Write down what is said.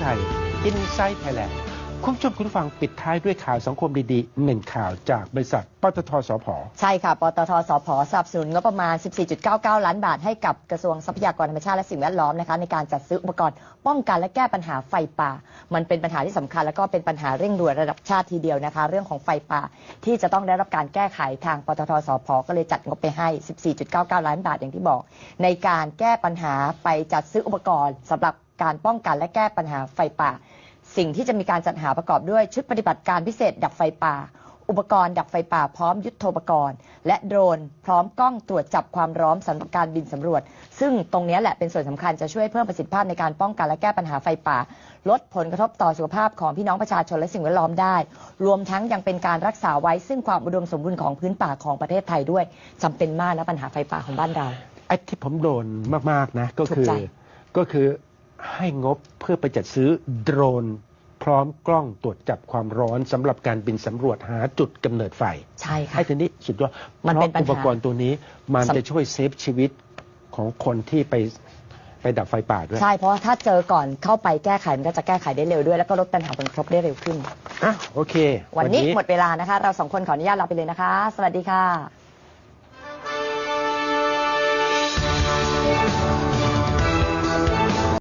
ไทย Inside Thailand คุณผู้ชมคุณฟังปิดท้ายด้วยข่าวสังคมดีๆหนึ่งข่าวจากบริษัทปตทสพใช่ค่ะ ปตทสพสนับสนุนงบประมาณ 14.99 ล้านบาทให้กับกระทรวงทรัพยากรธรรมชาติและสิ่งแวดล้อมนะคะในการจัดซื้ออุปกรณ์ป้องกันและแก้ปัญหาไฟป่า มันเป็นปัญหาที่สำคัญแล้วก็เป็นปัญหาเร่งด่วนระดับชาติทีเดียวนะคะ เรื่องของไฟป่าที่จะต้องได้รับการแก้ไขทางปตทสพก็เลยจัดงบไปให้ 14.99 ล้านบาทอย่างที่บอก ในการแก้ปัญหาไปจัดซื้ออุปกรณ์สำหรับ การป้องกันและแก้ปัญหาไฟป่า สิ่งที่จะมีการจัดหาประกอบด้วยชุดปฏิบัติการพิเศษดับไฟป่า อุปกรณ์ดับไฟป่าพร้อมยุทโธปกรณ์ และโดรน พร้อมกล้องตรวจจับความร้อนสำหรับการบินสำรวจ ซึ่งตรงนี้แหละเป็นส่วนสำคัญจะช่วยเพิ่มประสิทธิภาพในการป้องกันและแก้ปัญหาไฟป่า ลดผลกระทบต่อสุขภาพของพี่น้องประชาชนและสิ่งแวดล้อมได้ รวมทั้งยังเป็นการรักษาไว้ซึ่งความอุดมสมบูรณ์ของพื้นป่าของประเทศไทยด้วยจำเป็นมากนะปัญหาไฟป่าของบ้านเรา ไอ้ที่ผมโดนมาก ๆ นะ ก็คือถูกใจก็คือ ให้งบเพื่อไปจัดซื้อโดรน พร้อมกล้องตรวจจับความร้อนสำหรับการบินสำรวจหาจุดกำเนิดไฟใช่ค่ะให้ทีนี้สุดยอดมันเป็นพราะปัญหาอุปกรณ์ตัวนี้มันสำจะช่วยเซฟชีวิตของคนที่ไปไปดับไฟป่าด้วย ใช่เพราะว่าถ้าเจอก่อนเข้าไปแก้ไข มันก็จะแก้ไขได้เร็วด้วย แล้วก็ลดปัญหาผลกระทบได้เร็วขึ้นอะโอเค วันนี้หมดเวลานะคะ เราสองคนขออนุญาตลาไปเลยนะคะ สวัสดีค่ะ